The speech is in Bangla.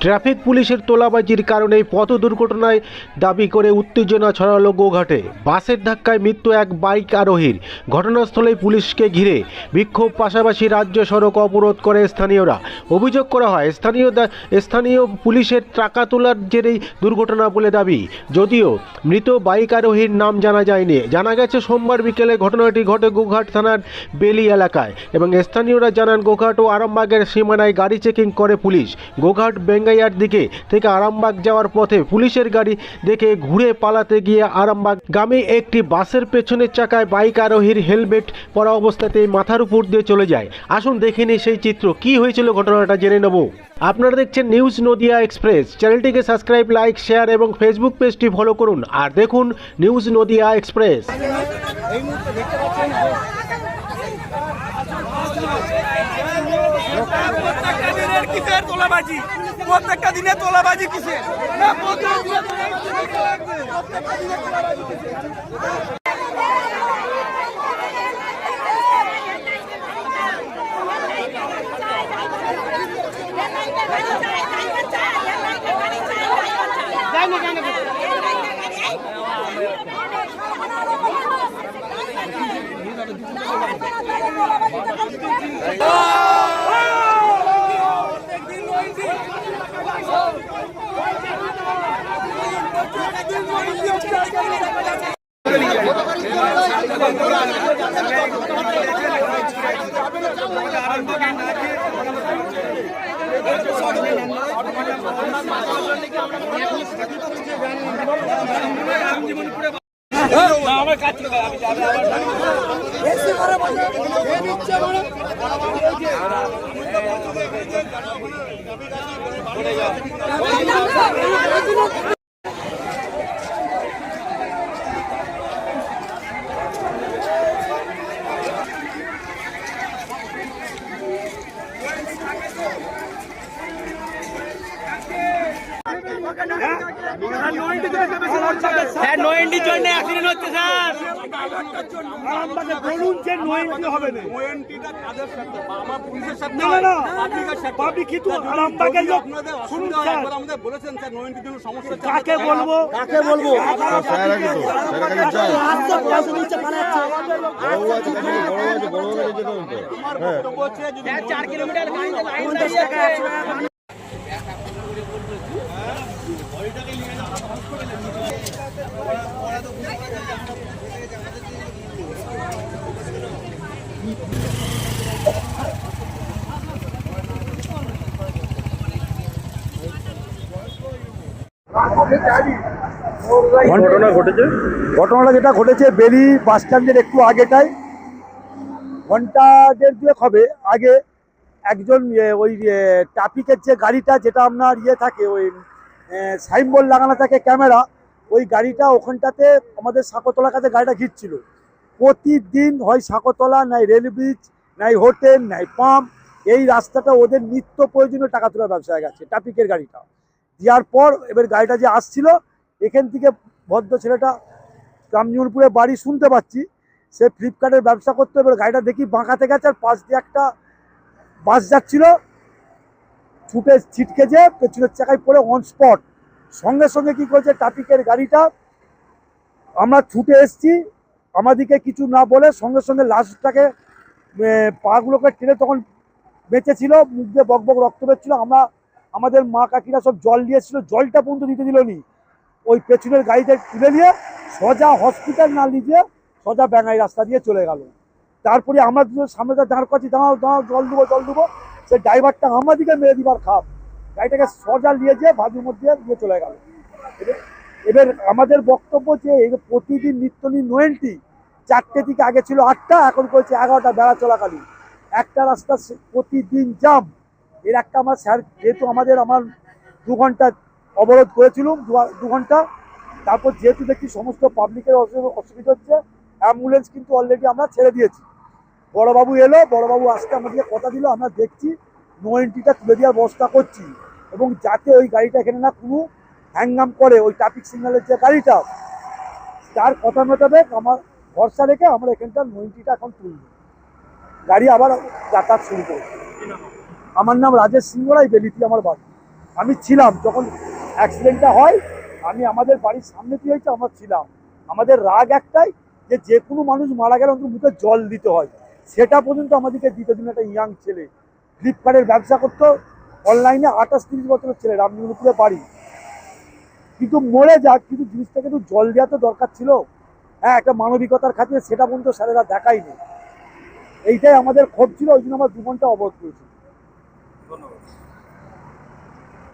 ট্রাফিক পুলিশের তোলাবাজির কারণে পথ দুর্ঘটনায় দাবি করে উত্তেজনা ছড়ালো গোঘাটে। বাসের ধাক্কায় মৃত্যু এক বাইক আরোহীর। ঘটনাস্থলে পুলিশকে ঘিরে বিক্ষোভ পাশাপাশি রাজ্য সড়ক অবরোধ করে স্থানীয়রা। অভিযোগ করা হয়, স্থানীয় স্থানীয় পুলিশের টাকা তোলার জেরেই দুর্ঘটনা বলে দাবি। যদিও মৃত বাইক আরোহীর নাম জানা যায়নি। জানা গেছে, সোমবার বিকেলে ঘটনাটি ঘটে গোঘাট থানার বেলি এলাকায় এবং স্থানীয়রা জানান, গোঘাট ও আরামবাগের সীমানায় গাড়ি চেকিং করে পুলিশ। গোঘাট বেঙ্গাইয়ার দিকে থেকে আরামবাগ যাওয়ার পথে পুলিশের গাড়ি দেখে ঘুরে পালাতে গিয়ে আরামবাগ গ্রামে একটি বাসের পেছনের চাকায় বাইক আরোহীর হেলমেট পরা অবস্থাতেই মাথার উপর দিয়ে চলে যায়। আসুন দেখে নিই সেই চিত্র। কি হয়েছিল ঘটনাটা জেনে নেব। আপনারা দেখছেন নিউজ নদিয়া এক্সপ্রেস। চ্যানেলটিকে সাবস্ক্রাইব, লাইক, শেয়ার এবং ফেসবুক পেজটি ফলো করুন। আর দেখুন নিউজ নদিয়া এক্সপ্রেস। প্রত্যেকটা দিনে তোলাবাজি কিসের তোলাবাজি? প্রত্যেকটা দিনে তোলাবাজি কিসের? স্যার নো এন্ট্রির জন্য অ্যাক্সিডেন্ট হচ্ছে স্যার আমাকে বলুন যে নো এন্ট্রি হবে না ওএনটিটা কাদের সাথে আমার পুলিশের সাথে না, না, না। পাবলিকের সাথে পাবলিক কিন্তু যদি- আরামবাগের যদি লোক- আপনাদের শুনুন অসুবিধা হয়, স্যার। আমাদের বলেছেন নো এন্ট্রির জন্য সমস্যা হচ্ছে, কাকে বলব কাকে বলব চার কিলোমিটার ঘটনা ঘটেছে? ঘটনাটা যেটা ঘটেছে বেলি বাস স্ট্যান্ডের একটু আগেটাই। ঘণ্টা দেড় দুয়েক হবে। আগে একজন ওই ট্রাফিকের যে গাড়িটা যেটা আপনার ইয়ে থাকে ওই সাইনবোর্ড লাগানো থাকে ক্যামেরা ওই গাড়িটা ওখানটাতে আমাদের সাকতলা কাছে গাড়িটা ঘিরছিল। প্রতিদিন হয় সাকতলা, নাই রেল ব্রিজ নাই হোটেল নাই পাম্প এই রাস্তাটা ওদের নিত্য প্রয়োজনীয় টাকা তোলার ব্যবসা হয়ে গেছে ট্রাফিকের গাড়িটা দেওয়ার পর এবার গাড়িটা যে আসছিল, এখান থেকে ভদ্র ছেলেটা রামজীবনপুরে বাড়ি শুনতে পাচ্ছি, সে ফ্লিপকার্টের ব্যবসা করতে, এবার গাড়িটা দেখি বাঁকাতে গেছে, আর পাশ দিয়ে একটা বাস যাচ্ছিল, ছুটে ছিটকে যে পেছনের চাকায় পড়ে অন স্পট সঙ্গে সঙ্গে কি করেছে ট্রাফিকের গাড়িটা, আমরা ছুটে এসছি আমাদিকে কিছু না বলে সঙ্গে সঙ্গে লাশটাকে পাগুলোকে টেনে তখন বেঁচে ছিল মুখ দিয়ে বক রক্ত বেরোচ্ছিল। আমরা, আমাদের মা কাকিরা সব জল দিয়েছিল জলটা পর্যন্ত দিতে দিল নি। ওই পেছনের গাড়িতে তুলে নিয়ে সোজা হসপিটাল না নিয়ে সোজা ব্যাঙাই রাস্তা দিয়ে চলে গেল। তারপরে আমরা দুজন সামনে দিয়ে দাঁড় করছি দাঁড়াও দাঁড়াও, জল দেবো জল দেবো। সে ড্রাইভারটা আমাদিকে মেরে দিবার খাপ। গাড়িটাকে সোজা নিয়ে যেয়ে ভাবির মধ্যে দিয়ে চলে গেল। এবার- আমাদের বক্তব্য যে প্রতিদিন নিত্য দিন নোয়েন্টি চারটে থেকে আগে ছিল আটটা, এখন করেছে এগারোটা বেড়া চলাকালীন। একটা রাস্তা প্রতিদিন জাম এর একটা আমার স্যার যেহেতু আমাদের আমার দু ঘণ্টা অবরোধ করেছিলাম দু- ঘণ্টা। তারপর যেহেতু দেখি সমস্ত পাবলিকের অসুবিধা হচ্ছে অ্যাম্বুলেন্স কিন্তু অলরেডি আমরা ছেড়ে দিয়েছি। বড়বাবু এলো, বড়বাবু আজকে আমাদেরকে কথা দিল, আমরা দেখছি নো এন্ট্রিটা তুলে দেওয়ার ব্যবস্থা করছি। এবং যাতে ওই গাড়িটা এখানে না কোনো হ্যাঙ্গাম করে, ওই ট্রাফিক সিগন্যালের যে গাড়িটা, তার কথা মোতাবেক আমার ভরসা রেখে আমরা এখানকার নো এখন তুলব। গাড়ি আবার যাতায়াত শুরু করবে। আমার নাম রাজেশ সিংহ সিংহরাই বেলিতি আমার বাড়ি। আমি ছিলাম যখন অ্যাক্সিডেন্টটা হয়, আমি আমাদের বাড়ির সামনে দিয়ে হয়েছে আমরা ছিলাম। আমাদের রাগ একটাই যে যে কোনো মানুষ মারা গেলে অন্তত মুখে জল দিতে হয়। সেটা পর্যন্ত আমাদেরকে দিতে দিন একটা ইয়াং ছেলে। ফ্লিপকার্টের ব্যবসা করতো অনলাইনে আঠাশ তিরিশ বছরের ছেলে রামজীবনপুরে বাড়ি। কিন্তু মরে যাক, কিন্তু জিনিসটা কিন্তু জল দেওয়া তো দরকার ছিল। হ্যাঁ একটা মানবিকতার খাতিরে সেটা পর্যন্ত স্যারেরা দেখায়নি এইটাই আমাদের ক্ষোভ ছিল, ওই জন্য আমার জীবনটা ঘণ্টা অবরোধ করেছি।